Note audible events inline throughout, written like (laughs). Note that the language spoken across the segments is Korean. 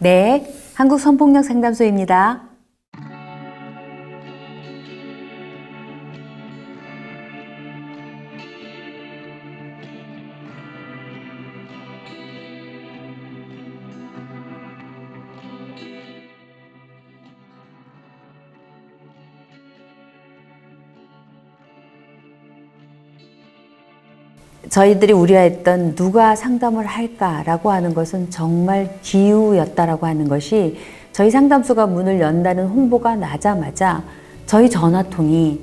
네, 한국 성폭력 상담소입니다. 저희들이 우려했던 누가 상담을 할까라고 하는 것은 정말 기우였다라고 하는 것이 저희 상담소가 문을 연다는 홍보가 나자마자 저희 전화통이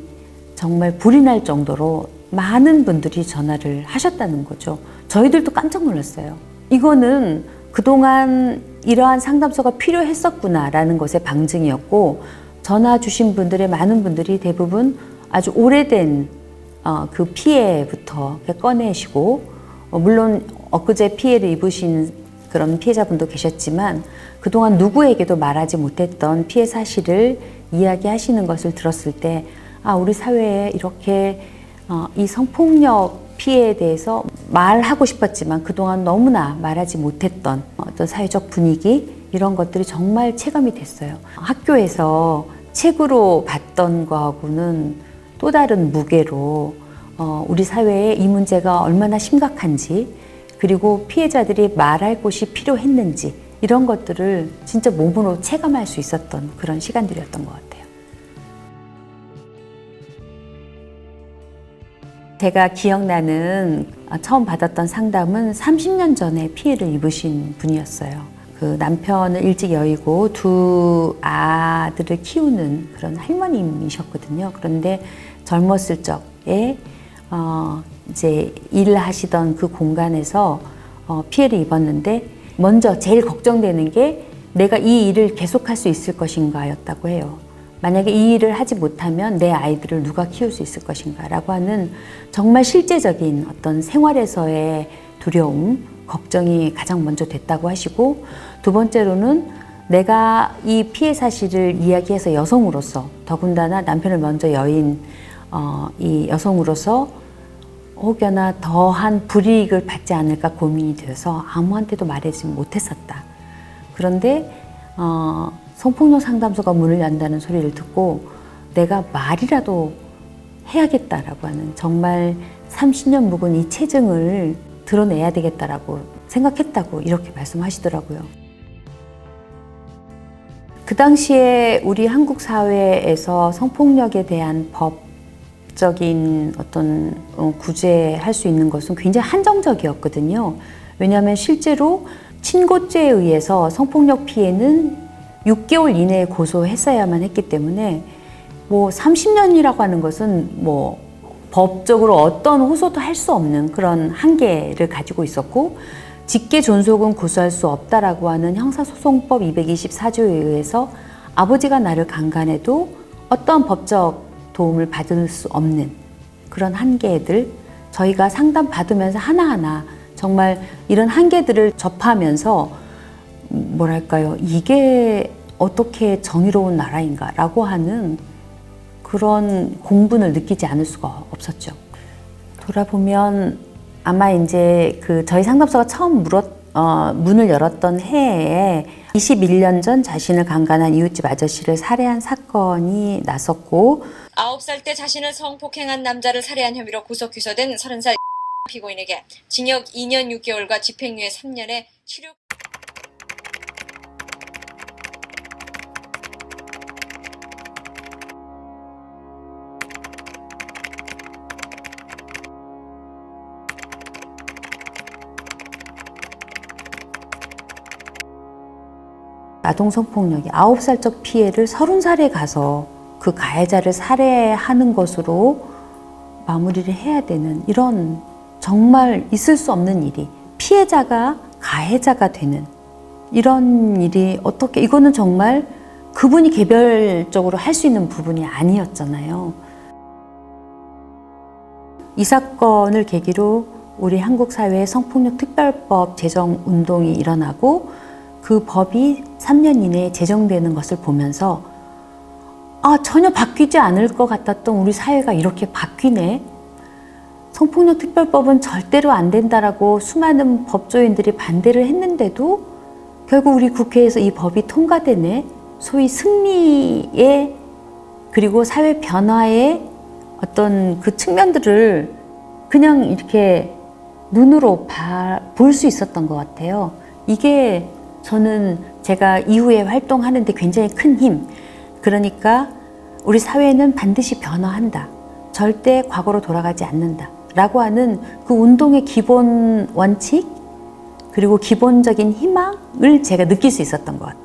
정말 불이 날 정도로 많은 분들이 전화를 하셨다는 거죠. 저희들도 깜짝 놀랐어요. 이거는 그동안 이러한 상담소가 필요했었구나라는 것의 방증이었고 전화 주신 분들의 많은 분들이 대부분 아주 오래된 어, 그 피해부터 꺼내시고 어, 물론 엊그제 피해를 입으신 그런 피해자분도 계셨지만 그동안 누구에게도 말하지 못했던 피해 사실을 이야기하시는 것을 들었을 때 아, 우리 사회에 이렇게 어, 이 성폭력 피해에 대해서 말하고 싶었지만 그동안 너무나 말하지 못했던 어떤 사회적 분위기 이런 것들이 정말 체감이 됐어요. 학교에서 책으로 봤던 거하고는 또 다른 무게로 어, 우리 사회에 이 문제가 얼마나 심각한지 그리고 피해자들이 말할 곳이 필요했는지 이런 것들을 진짜 몸으로 체감할 수 있었던 그런 시간들이었던 것 같아요. 제가 기억나는 아, 처음 받았던 상담은 30년 전에 피해를 입으신 분이었어요. 그 남편을 일찍 여의고 두 아들을 키우는 그런 할머님이셨거든요. 그런데 젊었을 적에 어, 이제 일을 하시던 그 공간에서 어, 피해를 입었는데 먼저 제일 걱정되는 게 내가 이 일을 계속할 수 있을 것인가였다고 해요. 만약에 이 일을 하지 못하면 내 아이들을 누가 키울 수 있을 것인가라고 하는 정말 실제적인 어떤 생활에서의 두려움, 걱정이 가장 먼저 됐다고 하시고 두 번째로는 내가 이 피해 사실을 이야기해서 여성으로서 더군다나 남편을 먼저 여인 어, 이 여성으로서 혹여나 더한 불이익을 받지 않을까 고민이 되어서 아무한테도 말하지 못했었다. 그런데 어, 성폭력 상담소가 문을 연다는 소리를 듣고 내가 말이라도 해야겠다라고 하는 정말 30년 묵은 이 체증을 드러내야 되겠다라고 생각했다고 이렇게 말씀하시더라고요. 그 당시에 우리 한국 사회에서 성폭력에 대한 법적인 어떤 어, 구제할 수 있는 것은 굉장히 한정적이었거든요. 왜냐하면 실제로 친고죄에 의해서 성폭력 피해는 6개월 이내에 고소했어야만 했기 때문에 뭐 30년이라고 하는 것은 뭐 법적으로 어떤 호소도 할 수 없는 그런 한계를 가지고 있었고 직계 존속은 고소할 수 없다라고 하는 형사소송법 224조에 의해서 아버지가 나를 강간해도 어떠한 법적 도움을 받을 수 없는 그런 한계들 저희가 상담 받으면서 하나하나 정말 이런 한계들을 접하면서 뭐랄까요? 이게 어떻게 정의로운 나라인가라고 하는 그런 공분을 느끼지 않을 수가 없었죠. 돌아보면 아마 이제 그 저희 상담소가 처음 물었, 어, 문을 열었던 해에 21년 전 자신을 강간한 이웃집 아저씨를 살해한 사건이 났었고 9살 때 자신을 성폭행한 남자를 살해한 혐의로 구속 기소된 30살 (laughs) 피고인에게 징역 2년 6개월과 집행유예 3년의 치료 아동 성폭력이 9살적 피해를 30살에 가서 그 가해자를 살해하는 것으로 마무리를 해야 되는 이런 정말 있을 수 없는 일이 피해자가 가해자가 되는 이런 일이 어떻게 이거는 정말 그분이 개별적으로 할 수 있는 부분이 아니었잖아요. 이 사건을 계기로 우리 한국 사회에 성폭력 특별법 제정 운동이 일어나고 그 법이 3년 이내에 제정되는 것을 보면서 아, 전혀 바뀌지 않을 것 같았던 우리 사회가 이렇게 바뀌네. 성폭력 특별법은 절대로 안 된다라고 수많은 법조인들이 반대를 했는데도 결국 우리 국회에서 이 법이 통과되네. 소위 승리의 그리고 사회 변화의 어떤 그 측면들을 그냥 이렇게 눈으로 볼 수 있었던 것 같아요. 이게 저는 제가 이후에 활동하는데 굉장히 큰 힘. 그러니까 우리 사회는 반드시 변화한다. 절대 과거로 돌아가지 않는다. 라고 하는 그 운동의 기본 원칙, 그리고 기본적인 희망을 제가 느낄 수 있었던 것 같아요.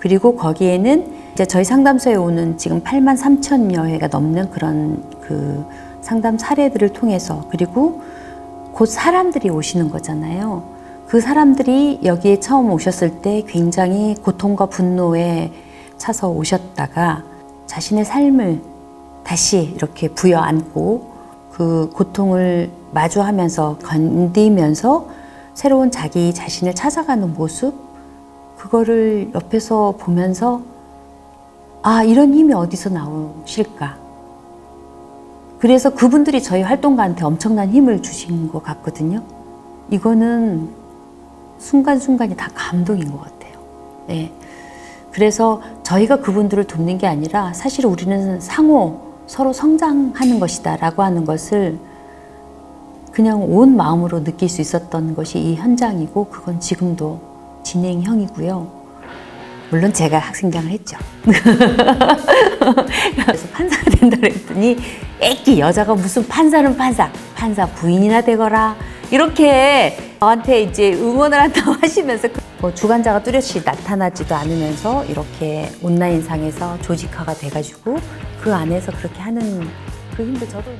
그리고 거기에는 이제 저희 상담소에 오는 지금 8만 3천여 회가 넘는 그런 그 상담 사례들을 통해서 그리고 곧 사람들이 오시는 거잖아요. 그 사람들이 여기에 처음 오셨을 때 굉장히 고통과 분노에 차서 오셨다가 자신의 삶을 다시 이렇게 부여 안고 그 고통을 마주하면서 건디면서 새로운 자기 자신을 찾아가는 모습 그거를 옆에서 보면서 아 이런 힘이 어디서 나오실까? 그래서 그분들이 저희 활동가한테 엄청난 힘을 주신 것 같거든요. 이거는 순간순간이 다 감동인 것 같아요. 네. 그래서 저희가 그분들을 돕는 게 아니라 사실 우리는 상호 서로 성장하는 것이다 라고 하는 것을 그냥 온 마음으로 느낄 수 있었던 것이 이 현장이고 그건 지금도 진행형이고요. 물론 제가 학생장을 했죠. (laughs) 그래서 판사가 된다 그랬더니 애기 여자가 무슨 판사는 판사, 판사 부인이나 되거라 이렇게 저한테 이제 응원을 한다고 (laughs) 하시면서 뭐 주관자가 뚜렷이 나타나지도 않으면서 이렇게 온라인상에서 조직화가 돼가지고 그 안에서 그렇게 하는 그 힘도 저도